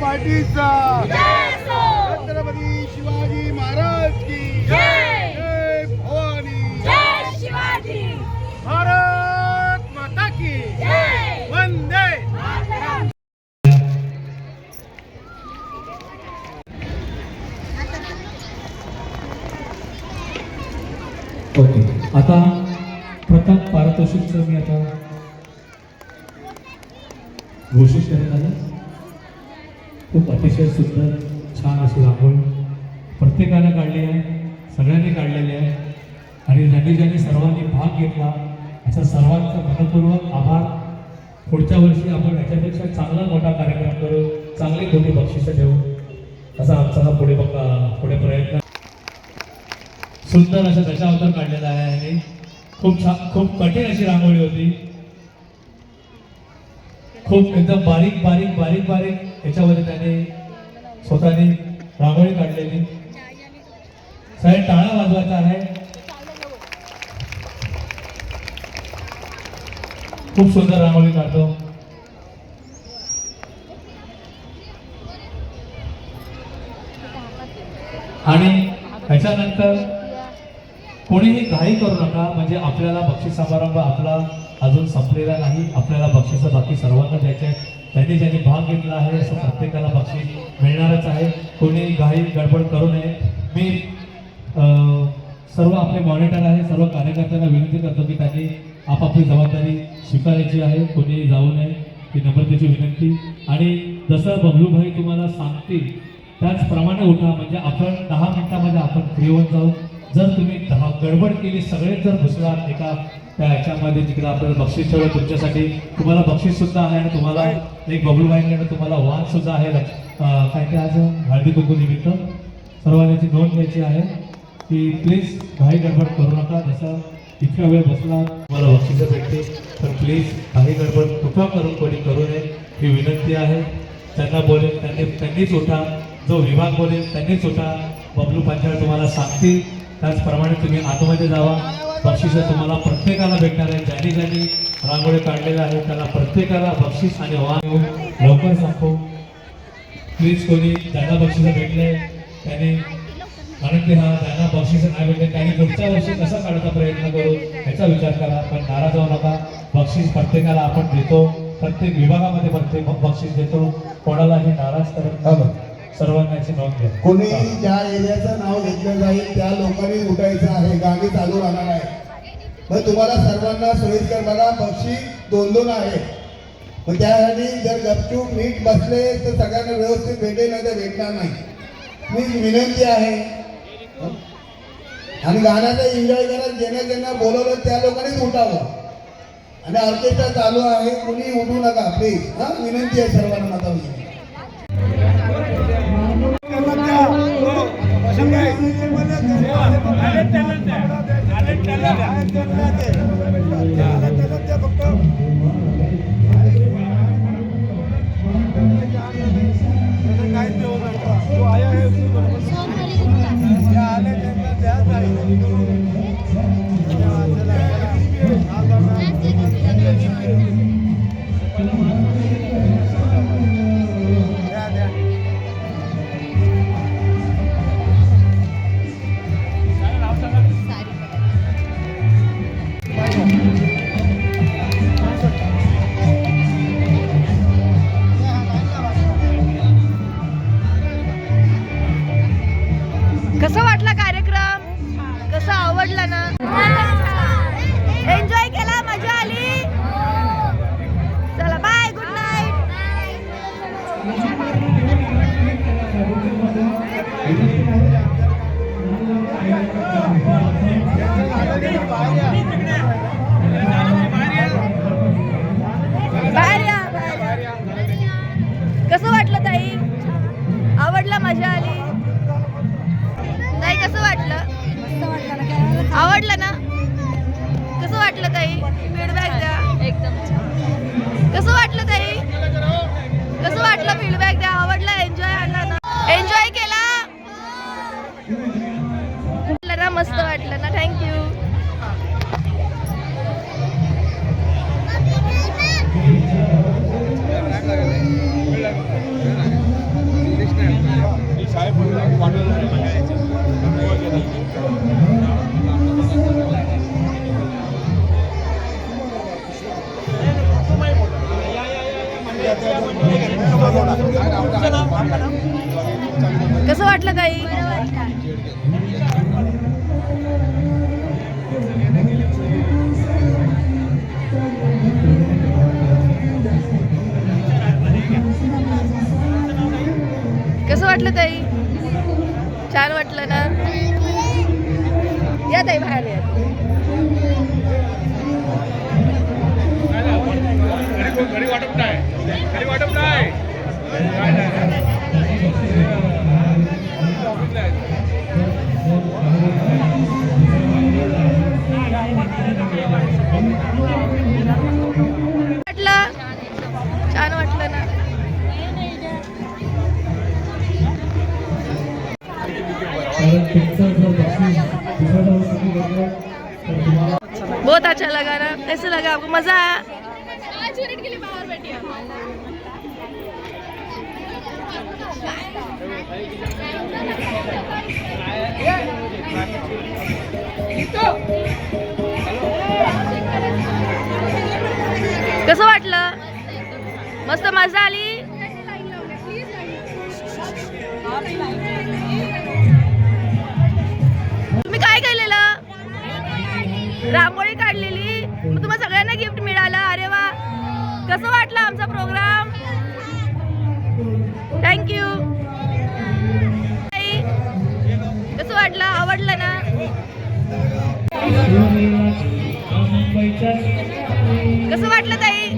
पार्टीचा असो. छत्रपती शिवाजी महाराज की जय. जय भवानी जय शिवाजी भारत माता की जय वंदे मातरम. ओके आता प्रथम पारितोषिकचं मी आता घोषित करण्यात आलं सुंदर छान अशी रांगोळी प्रत्येकानं काढली आहे सगळ्यांनी काढलेली आहे. आणि ज्यांनी ज्यांनी सर्वांनी भाग घेतला. याचा सर्वांचा मनपूर्वक आभार. पुढच्या वर्षी आपण याच्यापेक्षा चांगला मोठा कार्यक्रम करू चांगली मोठी बक्षिसं देऊ. असा आमचा हा पुढे बघ- पुढे प्रयत्न. सुंदर असं दशावतार काढलेला आहे आणि खूप छान खूप कठीण अशी रांगोळी होती. खूप एकदम बारीक बारीक बारीक बारीक याच्यामध्ये त्याने स्वतःने रांगोळी काढलेली. साहेब टाळा वाजवायचा आहे. खूप सुंदर रांगोळी काढतो. आणि ह्याच्यानंतर कोणीही घाई करू नका म्हणजे आपल्याला बक्षीस समारंभ आपला अजून संपलेला नाही आपल्याला बक्षीस बाकी सर्वांना द्यायचे आहे. त्यांनी ज्यांनी भाग घेतला आहे असं प्रत्येकाला बक्षीस मिळणारच आहे. कोणी घाई गडबड करू नये. मी सर्व आपले मॉनिटर आहे सर्व कार्यकर्त्यांना विनंती करतो की त्यांनी आपापली जबाबदारी स्वीकारायची आहे. कोणी जाऊ नये ती नम्रतेची विनंती. आणि जसं बबलूभाई तुम्हाला सांगतील त्याचप्रमाणे उठा. म्हणजे आपण दहा मिनिटामध्ये आपण फ्री जाऊ. जर तुम्ही दहा गडबड केली सगळेच जर घुसलात एका त्या ह्याच्यामध्ये तिकडे आपल्याला बक्षीस ठेवलं तुमच्यासाठी. तुम्हाला बक्षीस सुद्धा आहे आणि तुम्हाला एक बबलूबाईंकडे तुम्हाला वाहन सुद्धा आहे. काय काय आज? हळदी कुंकू निमित्त. सर्वांनी याची नोंद घ्यायची आहे. की प्लीज घाई गडबड करू नका. जसं इतका वेळ बसला तुम्हाला बक्षिसं भेटते तर प्लीज घाई गडबड कृपा करून कोणी करू नये ही विनंती आहे. त्यांना बोलेल त्यांनी त्यांनीच उठा. जो विभाग बोलेल त्यांनीच उठा. बबलू पंचायत तुम्हाला सांगतील. त्याचप्रमाणे तुम्ही आतमध्ये जावा. बक्षिसं तुम्हाला प्रत्येकाला भेटणार आहे. ज्यांनी ज्यांनी रांगोळी काढलेल्या आहे त्याला प्रत्येकाला बक्षीस आणि वाहन देऊ. लवकर सांगतो. प्लीज कोणी ज्यांना बक्षिसं भेटले त्याने कारण की हा त्यांना बक्षिसं नाही भेटले त्यांनी पुढच्या वर्षी कसं काढायचा प्रयत्न करू? याचा विचार करा. पण नाराज होऊ नका. बक्षीस प्रत्येकाला आपण देतो. प्रत्येक विभागामध्ये प्रत्येक बक्षीस देतो. कोणालाही नाराज करत सर्वांनाची नोंद घ्या. कोणी ज्या एरियाचं नाव घेतलं जाईल त्या लोकांनी उठायचं आहे. गाडी चालू राहणार आहे. मग तुम्हाला सर्वांना सोयीस्कर बघा पक्षी दोन दोन आहे मग त्यासाठी जर गपचूप नीट बसले तर सगळ्यांना व्यवस्थित भेटेल नाही तर भेटणार नाही. मी विनंती आहे. आणि गाण्याचा एन्जॉय करा ज्यांना ज्यांना बोलवलं त्या लोकांनीच उठावं. आणि ऑर्केस्ट्रा चालू आहे कुणी उठू नका प्लीज हा विनंती आहे सर्वांना माझा Thank you. मिळवायचा एकदम कसं वाटलं ताई? कसं वाटलं ताई छान वाटलं ना? या ताई बाहेर या. वाटलं बहुत अच्छा लगा ना कैसे लगा आपको? मजा आया? कसं वाटलं? मस्त मजा आली? आमचा प्रोग्राम. थँक्यू कसं वाटलं? आवडलं ना? कसं वाटलं ताई?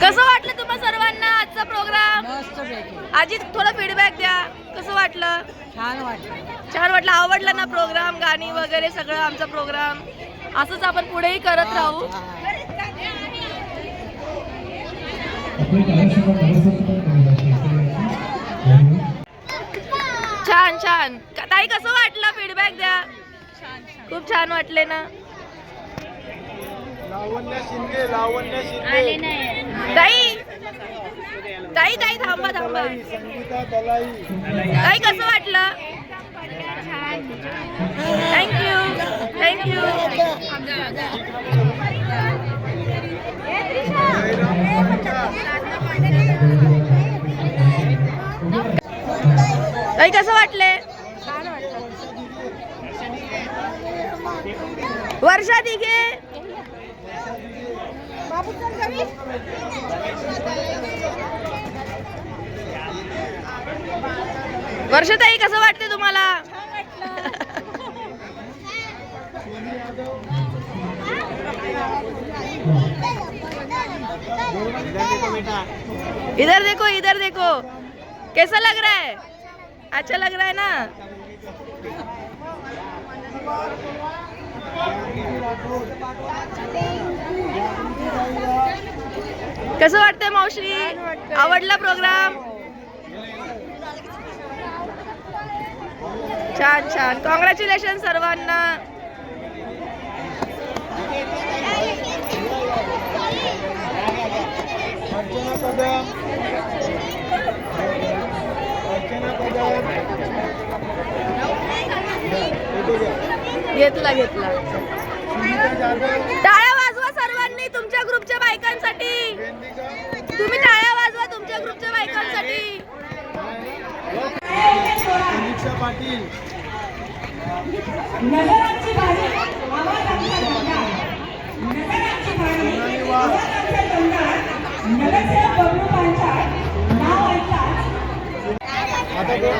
कसं वाटलं तुम्हा सर्वांना आजचा प्रोग्राम? आजी थोडा फीडबॅक द्या. कसं वाटलं? छान वाटलं. छान वाटलं. आवडलं ना प्रोग्राम गाणी वगैरे सगळं आमचा प्रोग्राम? असंच आपण पुढेही करत राहू. छान छान. ताई कसं वाटलं? फीडबॅक द्या. खूप छान वाटले ना. ताई. ताई ताई थांबा थांबा. ताई कसं वाटलं? थँक्यू थँक्यू ताई कसं वाटले वर्षा दिघे. वर्षताई कसं वाटते तुम्हाला? इधर देखो इधर देखो। कैसा लग रहा है? अच्छा लग रहा है ना? कसं वाटतंय मावशी? आवडला प्रोग्राम छान छान. कॉंग्रॅच्युलेशन सर्वांना. घेतला घेतला. टाळ्या वाजवा सर्वांनी तुमच्या ग्रुपच्या बायकांसाठी. तुम्ही टाळ्या वाजवा तुमच्या ग्रुपच्या बायकांसाठी. नगराची बारी आवाज आमचा गंगार नगराची बारी आवाज आमचा गंगार नगरसेवक बबलू पांचाळ नाव ऐकताच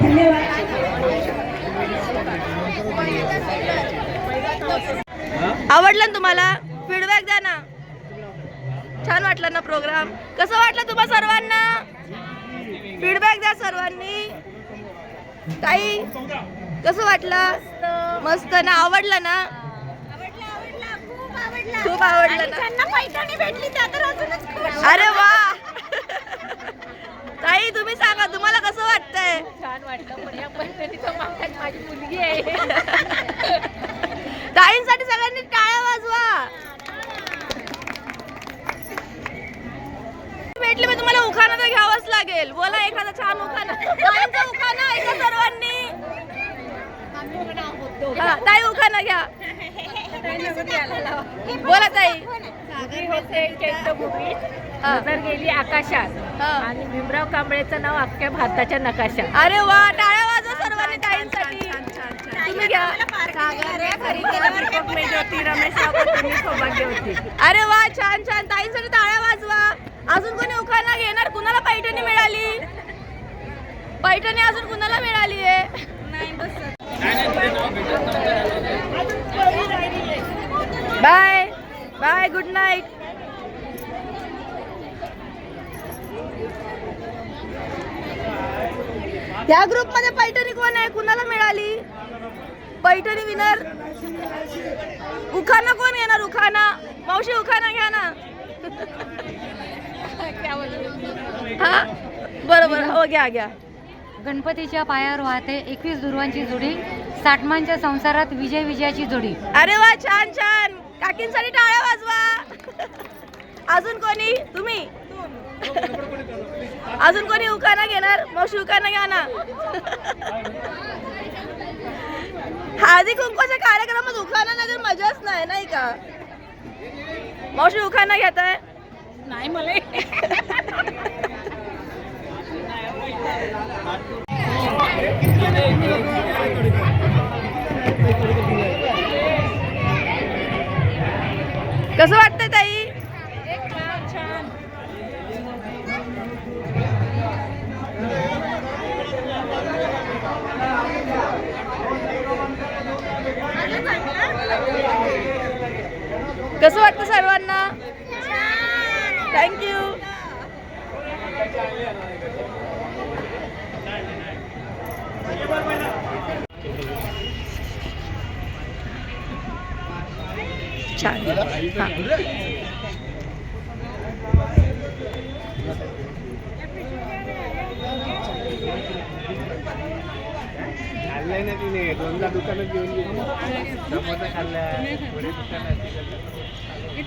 धन्यवाद आवडलं ना तुम्हाला? फीडबॅक द्या ना. छान वाटलं ना प्रोग्राम कसं वाटलं तुम्हा सर्वांना? फीडबॅक द्या सर्वांनी. ताई कसं वाटलं? मस्त ना आवडलं ना? खूप आवडलं ना. अरे वा! ताई तुम्ही सांगा तुम्हाला कसं वाटतंय? छान वाटलं माझी मुलगी आहे ताईंसाठी उखाणा तर घ्यावंच लागेल. बोला एखादा छान उखाणा. ताईंचा उखाणा ऐका सर्वांनी? हा, ताई उखाणा घ्या. बोला ताई. हा. नजर गेली आकाशात. हा. आणि भीमराव कांबळेचं नाव अख्ख्या भारताच्या नकाशात. अरे वा टाळ्या वाजवा सर्वांनी ताईंसाठी. तुम्ही घ्या. रमेश रावत सौभाग्यवती. अरे वा छान छान. ताईंसाठी टाळ्या वाजवा. अजून कोणी उखाणा घेणार? कुणाला पैठणी मिळाली? पैठणी अजून कुणाला मिळाली आहे? बाय. बाय गुड नाईट या ग्रुपमध्ये पैठणी कोण आहे? कुणाला मिळाली? पैठणी विनर उखाना कोण घेणार? उखाना. मावशी उखाना घ्या ना. हा? बरोबर. हो घ्या घ्या. गणपतीच्या पायावर वाहते एकवीस दुर्वांची जोडी साठमांच्या संसारात विजय विजयाची जोडी. अरे वा छान छान. काकींसाठी टाळ्या वाजवा. अजून कोणी? तुम्ही? अजून कोणी उखाणा घेणार? मावशी उखाणा घ्या ना. हळदी कुंकवाच्या कार्यक्रमात उखाणा नाही तर मजाच नाही नाही का? मावशी उखाणा घेत आहे नाही मला कसं वाटतं ताई? कसं वाटतं सर्वांना? थँक्यू छान हां खाल्लंय ना तिने दोनदा दुकानात घेऊन गेली समोसा खाल्लाय वडे दुकानात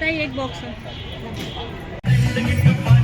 एक box Look at the money.